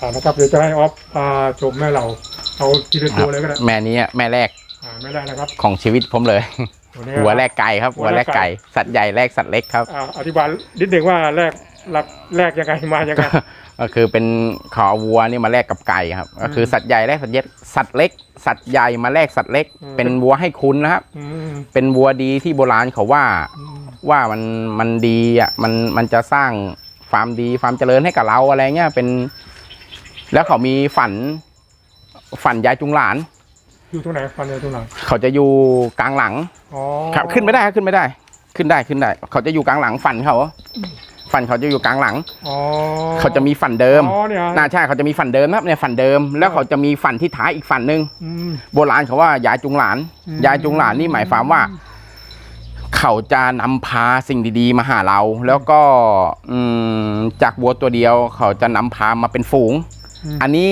อ่านะครับเดี๋ยวจะให้ออฟพาชมแม่เราเอาทีละตัวเลยก็ได้แม่นี้แม่แรกอ่าไม่ได้นะครับของชีวิตผมเลยตัวนี้หัวแรกไก่ครับหัหัววแรแรกกไก่ไก่สัตว์ใหญ่แรกสัตว์เล็กครับอ่าอธิบายนิดหนึ่งว่าแรกหลักแรกยังไงมายังไงก็คือเป็นขอวัวนี่มาแลกกับไก่ครับ ก็คือสัตว์ใหญ่แลกสัตว์เล็กสัตว์เล็ก สัตว์ใหญ่มาแลกสัตว์เล็กอืมเป็นวัวให้คุณนะครับอืมเป็นวัวดีที่โบราณเขาว่าอืมว่ามันมันดีอะมันมันจะสร้างความดีความเจริญให้กับเราอะไรเงี้ยเป็น แล้วเขามีฝัน ฝันยายจุงหลาน อยู่ตรงไหนฟันอยู่ตรงไหนเขาจะอยู่กลางหลังอ๋อครับขึ้นไม่ได้ครับขึ้นไม่ได้ ขึ้นได้ขึ้นได้ เขาจะอยู่กลางหลังฝันเขาฝันเขาจะอยู่กลางหลัง อ๋อเขาจะมีฝันเดิมอ๋อเนี่ยน่าใช่เขาจะมีฝันเดิมนะครับเนี่ยฝันเดิม แล้วเขาจะมีฝันที่ท้ายอีกฝันหนึ่งอืม โบราณเขาว่ายายจุงหลาน อืม ยายจุงหลานนี่หมายความว่า เขาจะนำพาสิ่งดีๆ มาหาเรา แล้วก็ อืมจากวัวตัวเดียว เขาจะนำพามาเป็นฝูงม อันนี้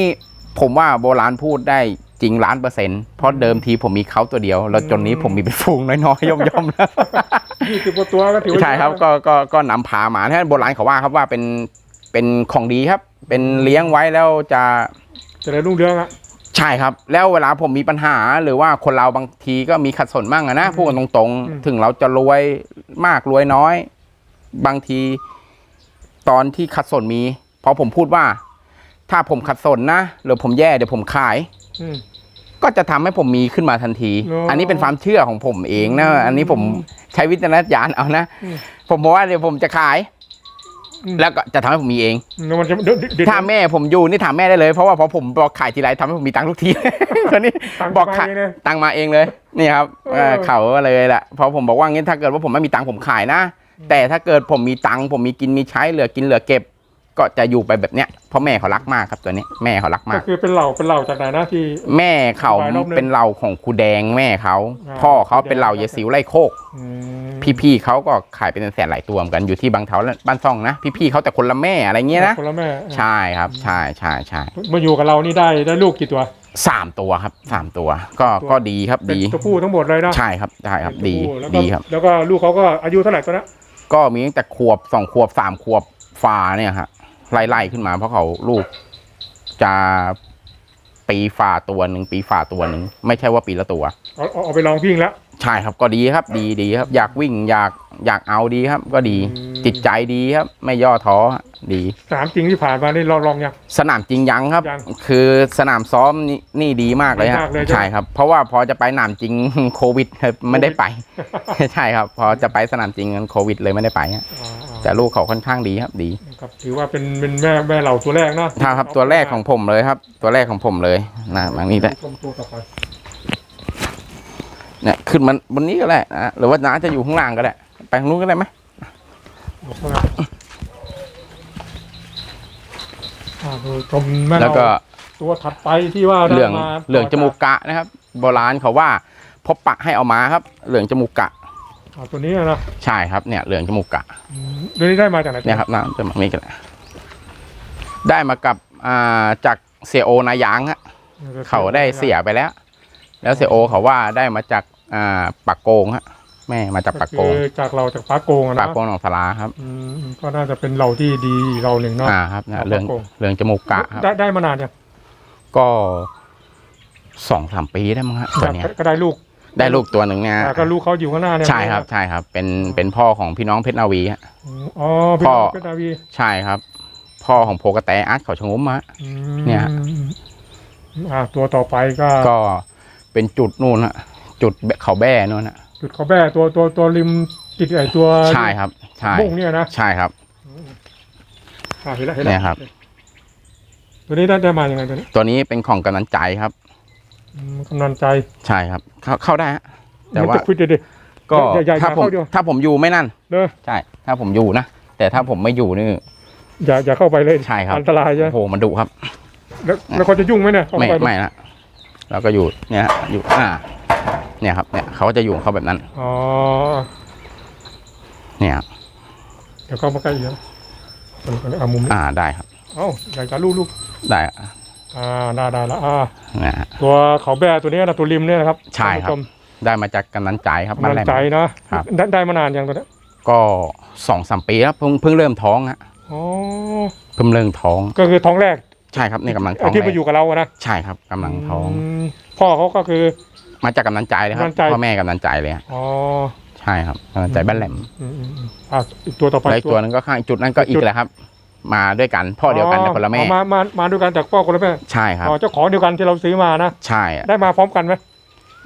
ผมว่าโบราณพูดได้จริงล้านเปอร์เซ็นต์เพราะเดิมทีผมมีเขาตัวเดียว แล้วจนนี้ผมมีเป็นฝูงน้อยๆย่อมๆแล้วยี่สิบกว่าตัวก็ถือว่าใช่ครับก็ก็ก็นำพามาถ้าโบราณเขาว่าครับว่าเป็นเป็นของดีครับ เป็นเลี้ยงไว้แล้วจะเจะได้รุ่งเรืองอะใช่ครับ แล้วเวลาผมมีปัญหาหรือว่าคนเราบางทีก็มีขัดสนบ้างอะนะอืมพูดกันตรงอืมๆถึงเราจะรวยมากรวยน้อย บางที ตอนที่ขัดสนมีพอผมพูดว่า ถ้าผมขัดสนนะหรือผมแย่เดี๋ยวผมขาย อืม ก็จะทำให้ผมมีขึ้นมาทันทีอ๋ออัอันนี้เป็นความเชื่อของผมเองนะอืมอันนี้ผมใช้วิจารณญาณเอานะ อืมผมบอกว่าเดี๋ยวผมจะขาย อืม แล้วก็จะทำให้ผมมีเอง แล้วมันจะเดี๋ยวเดี๋ยว ถ้าแม่ผมอยู่นี่ถามแม่ได้เลย เพราะว่าพอผมบอกขายทีไรทำให้ผมมีตังค์ทุกที ตอนนี้ตังค์บอกไปขายเลยตังค์มาเองเลย นี่ครับเออเออ เขาก็เลยแหละพอผมบอกว่างี้ถ้าเกิดว่าผมไม่มีตังค์ผมขายนะ แต่ถ้าเกิดผมมีตังค์ผมมีกินมีใช้เหลือกินเหลือเก็บ ก็จะอยู่ไปแบบเนี้ยเพราะแม่เขารักมากครับตัวนี้แม่เขารักมาก็ก คือเป็นเหล่าเป็นเหล่าจากไหนนะที่ แม่เขาไปรอบนึงเป็นเหล่าของครูแดงแม่เขา อ่าพ่อเขาครูแดงเป็นเหล่าเยสิวไล่โคก อืมพี่ๆเขาก็ขายเป็นแสนหลายตัวเหมือนกันอยู่ที่บางเทาและบ้านซ่องนะ พี่ๆเขาแต่คนละแม่อะไรเงี้ยนะคนละแม่ใช่ครับใช่ใช่ใช่มาอยู่กับเรานี่ได้ได้ลูกกี่ตัว สามตัวครับสามตัว ก็ตัว ก็ดีครับเป็นดีตัวผู้ทั้งหมดเลยนะใช่ครับใช่ครับเป็นดีตัวผู้แล้วก็ดีครับ แล้วก็ลูกเขาก็อายุเท่าไหร่ตัวนั้นก็มีตั้งแต่ขวบสองขวบสามขวบฝาเนี่ยฮะ ไล่ไล่ขึ้นมาเพราะเขาลูกจะปีฝ่าตัวหนึ่งปีฝ่าตัวหนึ่งไม่ใช่ว่าปีละตัวเอาเอาเอาไปลองวิ่งแล้ว ใช่ครับก็ดีครับ ดีดีครับ อยากวิ่งอยากอยากเอาดีครับ ก็ดี อืม จิตใจดีครับ ไม่ย่อท้อดี สนามจริงที่ผ่านมานี่ลองลองยัง สนามจริงยังครับ ยังคือสนามซ้อมนี่นี่ดีมากเลยดีฮะมากเลยใช่ไหม ใช่ครับ เพราะว่าพอจะไปสนามจริง โควิดไม่ได้ไป ใช่ครับ พอจะไปสนามจริงโควิดเลยไม่ได้ไปฮะอ่าอ่า แต่ลูกเขาค่อนข้างดีครับดีครับถือว่าเป็นเป็นแม่แม่เหล่าตัวแรกเนาะถ้าครับตัวแรกของผมเลยครับ ตัวแรกของผมเลยนะบางนี้แหละชมตัวต่อไปเนี่ยขึ้นมันบนนี้ก็ได้นะหรือว่าน้าจะอยู่ข้างล่างก็ได้ไปทางนู้นก็ได้ไหมดูข้างหน้าอ่าดูชมแม่แล้วก็เราตัวถัดไปที่ว่าได้เหลืองมาเหลืองจมูกกะนะครับ โบราณเขาว่าพบปะให้เอามาครับ เหลืองจมูกกะ อ่าตัวนี้นะใช่ครับเนี่ยเหลืองจมูกกะอืมตัวนี้ได้มาจากไหนเนี่ยครับน้ำจะมานี่กันได้มากับอ่าจากเสียโอนายางฮะเขาได้เสียไปแล้ว แล้วเสียโอเขาว่าได้มาจากอ่าปากโกงฮะแม่มาจากปากโกงคือจากเราจากปากโกงอะปานะกโกงหนองสลาครับอืมก็น่าจะเป็นเราที่ดีอีกเราหนึ่งเนาะอ่าครับเนี่ยเหลืองปากโกงเหลืองจมูกกะครับได้ได้มานานยังก็สองสามปีได้มั้งฮะตัวเนี้ยก็ก็ได้ลูก ได้ลูกตัวหนึ่งเนี่ยอ่าก็ลูกเขาอยู่ข้างหน้าเนี่ยใช่ครับใช่ครับ เป็นเป็นพ่อของพี่น้องเพชรนาวีฮะอืมอ๋อพี่พ่อน้องเพชรนาวีใช่ครับ พ่อของโพกระแตอาร์ตเขาชะงมฮะ อืมเนี่ย อ่าตัวต่อไปก็ก็เป็นจุดนู่นฮะจุดเขาแบ้นู่นฮะจุดเขาแบ่ตัวตัวตัวริมติดไอตัวใช่ครับ ใช่บุ้งเนี่ยนะใช่ครับ อ่าเห็นแล้วเห็นแล้วเนี่ยครับ ตัวนี้ได้ได้มายังไงตัวนี้ตัวนี้เป็นของกำนันใจครับอืม กำนันใจใช่ครับ เข้าเข้าได้ฮะแต่มันว่าจะคุยเด็ดก็อย่าอย่าถ้าผมเข้าเดียวถ้าผมอยู่ไม่นั่นๆเด้อใช่ ถ้าผมอยู่นะ แต่ถ้าผมไม่อยู่นี่อย่าอย่าเข้าไปเลยใช่ครับอันตรายใช่ไหมโอ้โหมันดุครับ แล้วแล้วเขาจะยุ่งไหมเนี่ยเข้าไม่ปไม่นะเราก็อยู่เนี่ยฮะอยู่อ่า เนี่ยครับ เนี่ยเขาก็จะอยู่ของเขาแบบนั้นอ๋อเนี่ยครับเดี๋ยวเข้ามาใกล้อีกแล้วเอามุมนี้อ่าได้ครับเอ้าอยากจะลูกลูกได้ อะอ่าได้ได้แล้วอ่านะฮะ ตัวเขาแบ่ตัวนี้นะตัวริมเนี่ยนะครับใช่ครับ ท่านผู้ชมได้มาจากกำนันใจครับบ้านกำแหลลังมใจนะครับ ได้ได้มานานยังตัวเนี้ยก็สองสามปีแล้วเพิ่งเพิ่งเริ่มท้องฮะอ๋อเพิ่งเริ่มท้อง ก็คือท้องแรกช่ครับนี่กำลังท้ไอ้องที่แรมากอยู่กับเราอะนะใช่ครับกำลังท้อง มพ่อเขาก็คือ มาจากกำนันใจเลยครับกำนันใจพ่อแม่กำนันใจเลยฮะอ๋อใช่ครับกำนันใจบ้านแหลมอืมอืมอืมอะอีกตัวต่อไปแล้วอีกตัวนึงก็ข้างอีกจุดนั้นก็อีกแหละครับ มาด้วยกันพ่อเดียวกันแต่คนละแม่อ๋อมามามาด้วยกันจากพ่อคนละแม่ใช่ครับอ๋อเจ้าของเดียวกันที่เราซื้อมานะใช่อะได้มาพร้อมกันไหม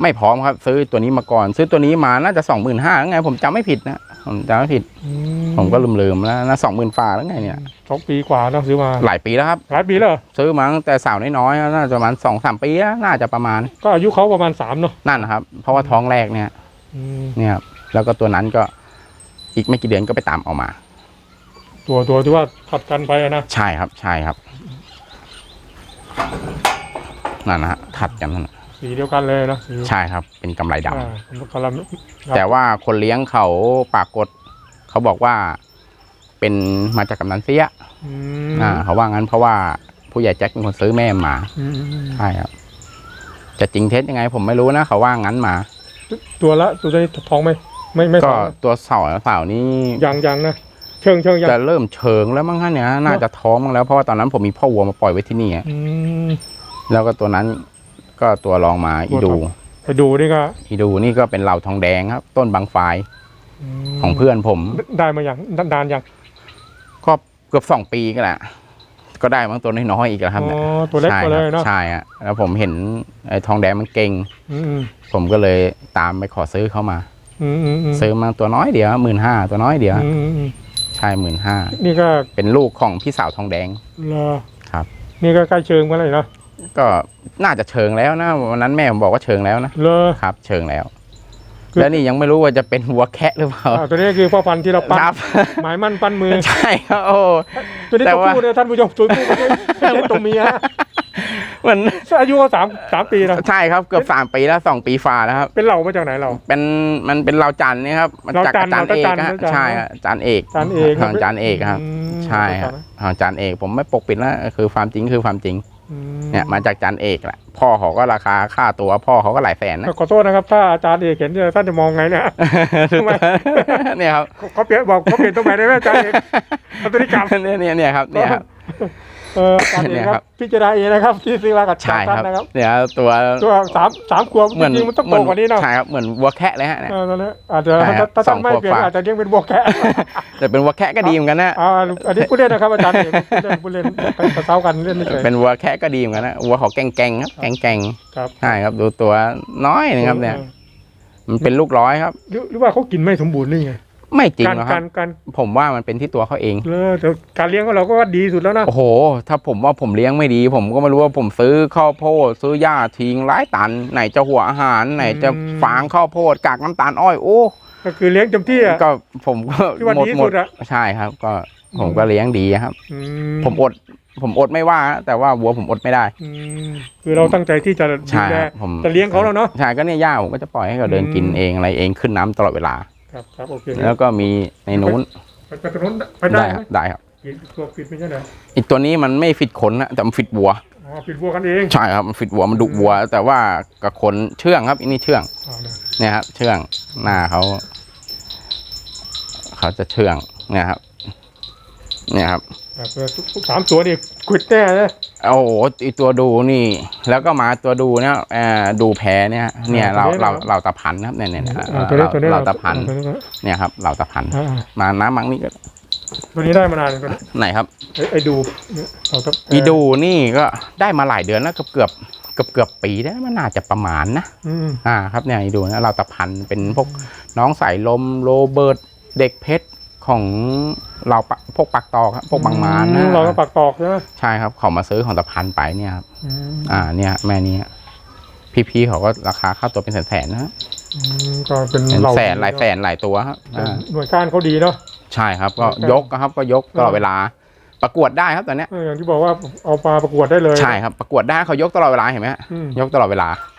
ไม่พร้อมครับ ซื้อตัวนี้มาก่อน ซื้อตัวนี้มาน่าจะสองหมื่นห้าแล้วไง ผมจำไม่ผิดนะผมจำไม่ผิดอืผมก็ลืมๆแล้วนะสองหมื่นฝ่าแล้วไงเนี่ยสองปีกว่าเนอะซื้อมาหลายปีแล้วครับหลายปีแล้วเหรอซื้อมาตั้งแต่สาวน้อยๆน่าจะประมาณสองสามปีแล้วน่าจะประมาณ ก็อายุเขาประมาณสามเนาะนั่นนะครับ เพราะว่าท้องแรกเนี่ยอืมเนี่ยครับแล้วก็ตัวนั้นก็อีกไม่กี่เดือนก็ไปตามเอามา ตัวตัวที่ว่าขัดกันไปอะนะใช่ครับ ใช่ครับนั่นนะฮะถัดกันนั่นน่ะสีเดียวกันเลยนะสีใช่ครับ เป็นกำไรดำ อ่าผมกำลังแต่ว่าคนเลี้ยงเขาปากกด เขาบอกว่าเป็นมาจากกำนันเสียอืมอ่าเขาว่างั้นเพราะว่าผู้ใหญ่แจ็คเป็นคนซื้อแม่มาอืมอืมอืมใช่ครับจะจริงเท็จยังไง ผมไม่รู้นะเขาว่างั้นมา ตัวละตัวนี้ท้องไหมไม่ไม่ก็ท้องตัวเสาเสานี้ยังยังนะ เชิงเชิงยังจะเริ่มเชิงแล้วมั้งฮะเนี่ยน่าจะท้องมั้งแล้วเพราะว่าตอนนั้นผมมีพ่อวัวมาปล่อยไว้ที่นี่อะอืมแล้วก็ตัวนั้นก็ตัวรองมาอีดูไปดูนี่ก็อีดูนี่ก็เป็นเหล่าทองแดงครับ ต้นบางไฟมของเพื่อนผม ได้มาอย่างนานยังก็เกือบสองปีก็แหละก็ได้มั้งตัวน้อยๆอีกแล้วครับอ๋เนี่ยอตัวเล็กใช่มาคเลรับยเนาะใช่อะแล้วผมเห็นไอ้ทองแดงมันเก่งอืมผมก็เลยตามไปขอซื้อเข้ามาอืมอืมอืมซื้อมาตัวน้อยเดียวหมื่นห้าตัวน้อยเดียวอืมอืมอืมใช่หมื่นห้านี่ก็เป็นลูกของพี่สาวทองแดงเหรอครับ นี่ก็ใกล้เชิงมาเลยเนาะก็น่าจะเชิงแล้วนะวันนั้นแม่ผมบอกว่าเชิงแล้วนะเลอครับ เชิงแล้วคือแล้วนี่ยังไม่รู้ว่าจะเป็นหัวแคะหรือเปล่าอ่าตัวนี้คือพ่อพันธุ์ที่เราปั้นครับหมายมั่นปั้นมือใช่ครับโอ้ตัวนี้แต่ตัวว่าผู้เนี่ยท่านผู้ชมตัวผู้ไม่ใช่ไม่ใช่ตัวเมีย เหมือนอายุเขาสามสามปีนะใช่ครับเกือบสามปีแล้วสองปีฝ่าแล้วครับเป็นเหล่ามาจากไหนเรา เป็นมันเป็นเราจันทร์นี่ครับมันจากเราจัอานทร์จารย์เอกเราจันทร์ฮะเราจันทร์ใช่ครับอาจารย์เอกจานเอกของอาจารย์เอกครับอืมใช่ครับของอาจารย์เอก ผมไม่ปกปิดแล้วคือความจริงคือความจริงอืเนี่ยมาจากอาจารย์เอกแหละพ่อเขาก็ราคาค่าตัวพ่อเขาก็หลายแสนนะขอโทษนะครับ ถ้าอาจารย์เอกเห็นเนี่ยท่านจะมองไงเนี่ยทำไมเนี่ยครับเขาเปลี่ยนบอกเขาเปลี่ยนตรงไหนได้ไหมอาจารย์เอกเอาตัวนี้กลับเนี่ยเนี่ยเนี่ยครับเนี่ยครับ เอออาจารย์เอเนี่กยคครัรับบพิจารณาเองนะครับที่ซื้อมากับใช่ท่านครับนะครับเนี่ยตัวตัวสามสามขวบเหมือนจริงๆมันต้องเหโตมือนกว่านี้เนาะใช่ครับเหมือนวัวแคะเลยฮะเนี่ยเออตอนนี้อาจจะใช่ครัถ้าบถ้าสท่าอนงไม่ขวบเปลี่ยนฝ่าอาจจะเลี้ยงเป็นบวกแกะแต่เป็นวัวแคะก็ดีเหมือนกันนะอ่าอันนี้ผู้เล่นนะครับอาจารย์เอกผู้เล่นผู้เล่นกระเซ้ากันเล่นไม่เฉยเป็นวัวแคะก็ดีเหมือนกันนะวัวเขาแกงๆครับแกงครับๆใช่ครับดูตัวน้อยหนึงครับเนี่ยมันเป็นลูกร้อยครับหรือหรือว่าเขากินไม่สมบูรณ์นี่ไง ไม่จริงการหรอกคการับรการผมว่ามันเป็นที่ตัวเขาเอง เลอแต่การเลี้ยงของเราก็ว่าดีสุดแล้วนะ โอ้โห ถ้าผมว่าผมเลี้ยงไม่ดี ผมก็ไม่รู้ว่าผมซื้อข้าวโพดซื้อหญ้าทิ้งหลายตัน ไหนจะหัวอาหาร ไหนจะฟางข้าวโพดกากน้ำตาลอ้อยโอ้ก็คือเลี้ยงเต็มที่อะ ก็ผมก็ที่ว่าหมดดีที่หมสุดดอะ ใช่ครับ ก็ผมก็เลี้ยงดีครับ อืผมอด ผมอดไม่ว่าแต่ว่าวัวผมอดไม่ได้ อืมคือเราตั้งใจที่จะดูใช่แลครับผม จะเลี้ยงเขาแล้วเนาะ ใช่ก็เนี่ยหญ้าผมก็จะปล่อยให้เขาเดินอืมกินเองอะไรเองขึ้นน้ำตลอดเวลา ครับครับโอเคแล้วก็มีในนู้นไปไปตรงนู้นไปได้ได้ไหคมรับได้ครับปิดตัวปิดไม่ใช่เหรออีกตัวนี้มันไม่ฟิตขนนะแต่มันฟิตวัวอ๋อปิดบัวกันเองใช่ครับมันฟิตวัวมันดุวัว แต่ว่ากับขนเชื่องครับอันนี้เชื่องอ๋อเนี่ยเนี่ยครับเชื่องหน้าเขาเขาจะเชื่องเนี่ยครับ เนี่ยครับครับเออทุกทุกสามตัวนี่ขวิดแน่เลย โอ้โหอีตัวดูนี่ แล้วก็มาตัวดูเนี่ยเอ่อดูแพ้เนี่ย เนี่ยเราเราเราตะพันครับเนี่ยเนี่ยเนี่ยอ่าตัวนี้ตัวนี้เราตะพันตัวนี้เนี่ยครับ เราตะพันอ่ามาน้ำมังนี่ก็ตัวนี้ได้มานานแล้วตัวนี้ไหนครับไอ้ไอ้ดูเนี่ยเราต้องอีดูนี่ก็ได้มาหลายเดือนแล้วเกือบเกือบเกือบเกือบปีได้วมันน่าจะประมาณนะอืมอ่าครับเนี่ยอีดูนะเราตะพันเป็นพวกน้องสายลมโรเบิร์ตเด็กเพชร ของเราปะพวกปักตอกครับพวกบางมานนะเราก็ปักตอกใช่ไหมใช่ครับเขามาซื้อของตะพันไปเนี่ยครับอืมอ่าเนี่ย แม่นี้พี่ๆเขาก็ราคาค่าตัวเป็นแสนๆนะฮะอืมก็เป็นเป็นเหล่าแสนหลายแสนหลายตัวครับอ่า หน่วยก้านเขาดีเนาะ ใช่ครับก็ครับยกนะครับก็ยกตลอดเวลาประกวดได้ครับตอนเนี้ยเอออย่างที่บอกว่าเอาปลาประกวดได้เลยใช่ครับประกวดได้เขายกตลอดเวลาเห็นไหมฮะอืมยกตลอดเวลาอืม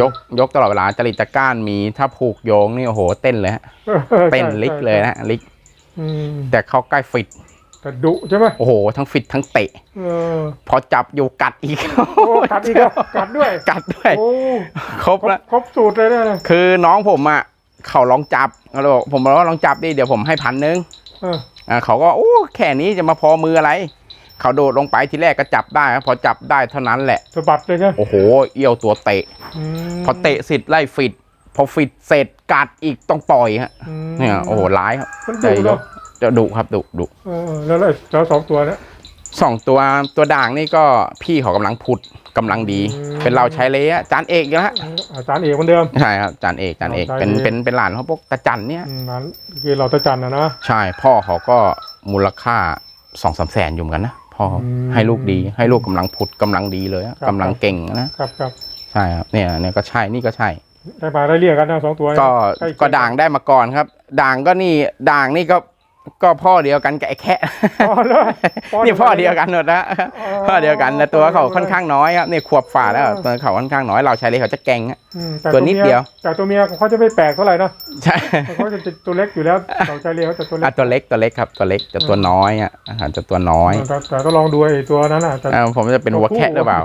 ยกยกตลอดเวลาจริตจักร้านมีถ้าผูกโยงนี่โอ้โห เต้นเลยฮะออเต้นใช่ลิกใช่เลยนะฮะลิกอืมแต่เขาใกล้ฟิตแต่ดุใช่ไหมโอ้โห ทั้งฟิตทั้งเตะเออพอจับอยู่กัดอีกโอ้กัดอีกแล้วกัดด้วยกัดด้วยโอ้ครบครบแล้วครบสูตรเลยนะคือน้องผมอะเขาลองจับเขาเลยบอกผมบอกว่าลองจับดิเดี๋ยวผมให้พันหนึ่งเอออ่าเขาก็โอ้แค่นี้จะมาพอมืออะไร เขาโดดลงไปทีแรกก็จับได้ครับพอจับได้เท่านั้นแหละ สะบัดเลยใช่ไหมโอ้โห เอี้ยวตัวเตะมพอเตะเสร็จไล่ฟิตพอฟิตเสร็จกัดอีกต้องปล่อยฮะอืม เนี่ยโอ้โหร้ายครับมันใจดุยเนาะกจะดุครับดุดุเออแล้วแล้วเจ้าสองตัวเนี่ยสองตัวตัวด่างนี่ก็พี่เขากำลังผุดกำลังดี อืม เป็นเราใช้เลยอะจานเอกอีกแล้วฮะอาจารย์เอกเหมือนเดิม ใช่ครับจานเอกจานเอกเราใช้เป็นเลย เป็นเป็นหลานเขาพวกตาจันเนี่ย อืมนั้นคือเราตะจันนะนะใช่พ่อเขาก็มูลค่าสองสามแสนอยู่เหมือนกันนะ พ่ออมให้ลูกดี ให้ลูกกำลังผุดกำลังดีเลยอะครับกำลังเก่งนะครับครับใช่ครับเนี่ยเนี่ยก็ใช่นี่ก็ใช่ ได้มาได้เรียกกันนะสองตัวเนี่ยก็ใกล้เคียก็ด่างได้มาก่อนครับ ด่างก็นี่ด่างนี่ก็ ก็พ่อเดียวกันกับไอ้แค่อ๋อเลยนี่พ่อเดียวกันหมดนะพ่อเดียวกันแต่ตัวเขาค่อนข้างน้อยครับนี่ขวบฝ่าแล้วตัวเขาค่อนข้างน้อยเราใช้เลยเขาจะเก่งอะอืมแต่ตัวนิดเดียว แต่ตัวเมียของเขาจะไม่แปลกเท่าไหร่นะใช่เขาจะตัวเล็กอยู่แล้วเราใจเรียกเขาจะตัวเล็อะกตัวเล็กตัวเล็กครับตัวเล็กจะตัวน้อยอะอาหารจะตัวน้อยแต่แต่ก็ลองดูไอ้ตัวนั้นอะแต่ อ่าผมจะเป็นวัวแคะหรือเปล่า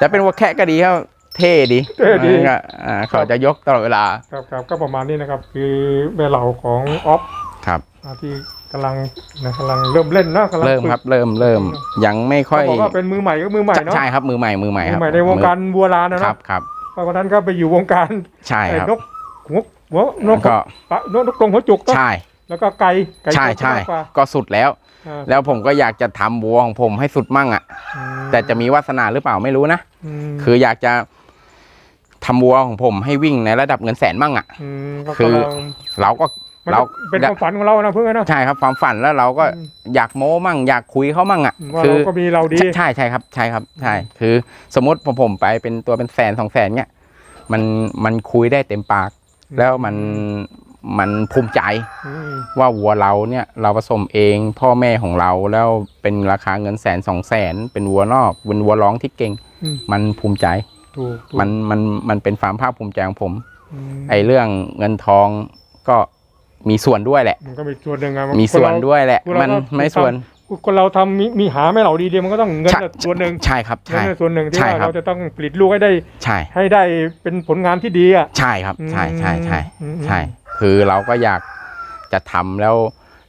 จะเป็นวัวแคะก็ดีครับเท่ดีเท่ดี อ่าอ่าเขาจะยกตลอดเวลา ครับครับก็ประมาณนี้นะครับ คือแม่เหล่าของออฟ ครับอ่าที่กำลังนะกำลังเริ่มเล่นนะกำลังเริ่มฝึกครับ เริ่มเริ่มยังไม่ค่อยเขาบอกว่าเป็นมือใหม่ก็มือใหม่เนาะใช่ครับมือใหม่มือใหม่มืครัอบใหม่ในวงการวัวลานนะคเนาะรับครับเพราะวันนั้นก็ไปอยู่วงการใช่ไอ้ครับนกหัวหัวนแล้วกก็ปะนกนกกรงหัวจุกเนอะใช่แล้วก็ไก่ไก่ใช่ชนใช่มากกว่าก็สุดแล้วอ่าแล้วผมก็อยากจะทำวัวของผมให้สุดมั่งอะอืมแต่จะมีวาสนาหรือเปล่าไม่รู้นะมคืออยากจะทำวัวของผมให้วิ่งในระดับเงินแสนมั่งอะมก็คือกำลังเราก็มัน เราเป็นความฝันของเรานะเพื่อนนะใช่ครับความฝันแล้วเราก็อืมอยากโม้มั่งอยากคุยเขามั่งอะว่าคืเราก็มีเราดีใช่ใช่ใช่ครับใช่ครับใช่คือ สมมติผมผมไปเป็นตัวเป็นแสนสองแสนเนี้ยมันมันคุยได้เต็มปาก แล้วมันมันภูมิใจอืมว่าวัวเราเนี่ยเราผสมเองพ่อแม่ของเราแล้วเป็นราคาเงินแสนสองแสนเป็นวัวนอกเป็นวัวร้องที่เก่งอืมมันภูมิใจถูกถูกมันมันมันเป็นความภาคภูมิใจของผมอืมไอ้เรื่องเงินทองก็ มีส่วนด้วยแหละ มันก็มีส่วนหนึ่งอะมีส่วนด้วยแหละคนเรามันก็ไม่ส่วน คนเราทำมีมีหาไม่เหล่าดีเดียวมันก็ต้องเงินใช่ น่ะส่วนหนึ่งใช่ครับเงินใช่ น่ะส่วนหนึ่งที่ใช่ว่าครับ เราจะต้องผลิตลูกให้ได้ใช่ ให้ได้เป็นผลงานที่ดีอะ ใช่ครับ ใช่ใช่ใช่อืมใช่ คือเราก็อยากจะทำแล้ว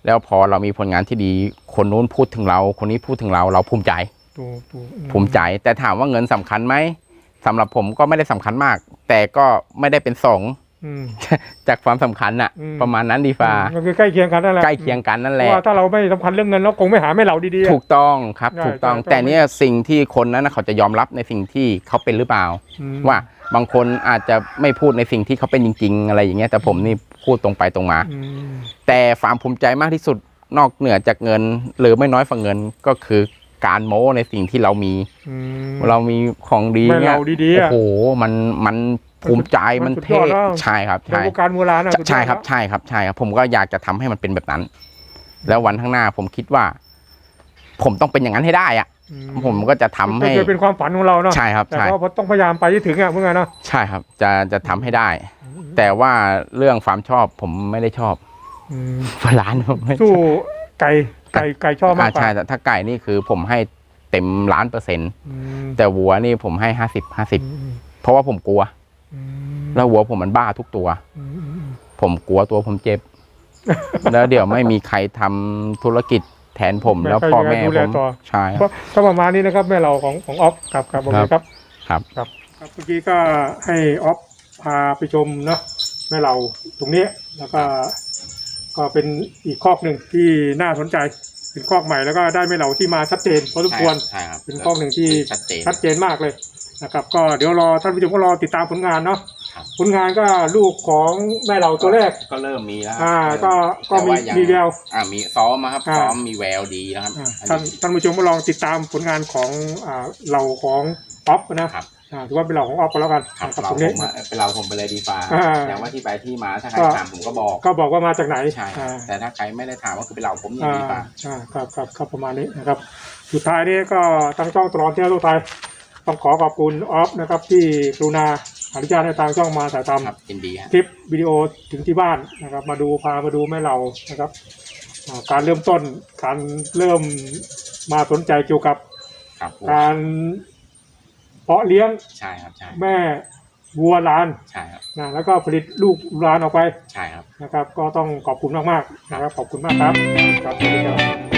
แล้วพอเรามีผลงานที่ดี คนนู้นพูดถึงเรา คนนี้พูดถึงเรา เราภูมิใจ ถูกถูกอืภูมิใจ แต่ถามว่าเงินสำคัญไหมสำหรับผมก็ไม่ได้สำคัญมาก แต่ก็ไม่ได้เป็นสองอืม จากความสำคัญน่ะอืมประมาณนั้นดีฟ้าก็คือใกล้เคียงกันนั่นแหละใกล้เคียงกันนั่นเพแหราะละว่าถ้าเราไม่สำคัญเรื่องเงินเราคงไม่หาไม่เหล่าดีๆอะถูกต้องครับใช่ถูกต้องใช่แต่เนี่ยสิ่งที่คนนั้นนะเขาจะยอมรับในสิ่งที่เขาเป็นหรือเปล่าอืมว่าบางคนอาจจะไม่พูดในสิ่งที่เขาเป็นจริง ๆ อะไรอย่างเงี้ยแต่ผมนี่พูดตรงไปตรงมาอืมแต่ความภูมิใจมากที่สุดนอกเหนือจากเงิน หรือไม่น้อยฝ่าเงินก็คือการโม้ในสิ่งที่เรามีอืมเรามีของดีไม่เนี่ยเราดีๆโอ้อะโหมันมัน ภูมิใจมัมันนสุดยเท่อดแล้วใช่ครับในใช่วงการโบราณนะสุดยอดใช่ครับแล้วใช่ครับใช่ครับ ผมก็อยากจะทำให้มันเป็นแบบนั้น แล้ววันข้างหน้าผมคิดว่า ผมต้องเป็นอย่างนั้นให้ได้อะอืผมก็จะทำให้ก็คือเป็นความฝันของเราเนาะใช่ครับแต่ใช่ก็ต้องพยายามไปให้ถึงอะเพื่อนเนาะใช่ครับ จะจะทำให้ได้ แต่ว่าเรื่องความชอบผมไม่ได้ชอบอืมร้านผมไม่สู้ไก่ไก่ไก่ชอบมาอ่ากกว่าใช่แต่ถ้าไก่นี่คือผมให้เต็มล้านเปอร์เซ็นต์อืมแต่วัวนี่ผมให้ห้าสิบห้าสิบอืมเพราะว่าผมกลัวอืม แล้ววัวผมมันบ้าทุกตัวอืมอืมผมกลัวตัวผมเจ็บ แล้วเดี๋ยวไม่มีใครทำธุรกิจแทนผมแล้วพ่อแม่ดูผแลมต่อใช่ก็ก็ประมาณนี้นะครับแม่เราของของออฟครับครับโอเคครับครับ ครับครับเมื่อกี้ก็ให้ออฟพาไปชมเนาะแม่เราตรงนี้แล้วก็ก็เป็นอีกคอกหนึ่งที่น่าสนใจ เป็นคอกใหม่แล้วก็ได้แม่เราที่มาชัดเจนพอสมควรใช่ครับเป็นข้อหนึ่งที่ชัดเจนชัดเจนมากเลย นะครับ ก็เดี๋ยวรอท่านผู้ชมก็รอติดตามผลงานเนาะครับ ผลงานก็ลูกของแม่เราตัวแรก ก็เริ่มมีแล้วอ่าเริ่ก็ก็มีต่ายังมีแววอ่ามีซ้อมนะครับอ่า ซ้อมมีแววดีนะครับอ่าอันท่านนี้ ท่านผู้ชมก็ลองติดตามผลงานของอ่าเราของออฟนะครับ อ่าถือว่าเป็นเราของออฟก็แล้วกันครับนะครับเราตรงผนี้ มอะเป็นเราผมไปเลยดีฟ้าอ่าอย่างว่าที่ไปที่มาถ้าใครก็ ถามผมก็บอกก็บอกว่ามาจากไหนใช่อ่า แต่ถ้าใครไม่ได้ถามก็คือเป็นเราผมนี่อ่าดีฟ้า อ่าครับครับครับประมาณนี้นะครับ สุดท้ายนี้ก็ทางช่องตลอดเที่ยวทั่วไทย ต้องขอขอบคุณออฟนะครับที่กรุณาอนุญาตให้ทางช่องมาถ่ายทำครับยินดีฮะคลิปวิดีโอถึงที่บ้านนะครับ มาดูพามาดูแม่เรานะครับอ่าการเริ่มต้นการเริ่มมาสนใจเกี่ยวกับครับผมการเพาะเลี้ยงใช่ครับ ใช่ แม่วัวลานใช่ครับ นะแล้วก็ผลิตลูกลานออกไปใช่ครับ นะครับ ก็ต้องขอบคุณมากๆนะครับขอบคุณมากครับครับสวัสดีครับ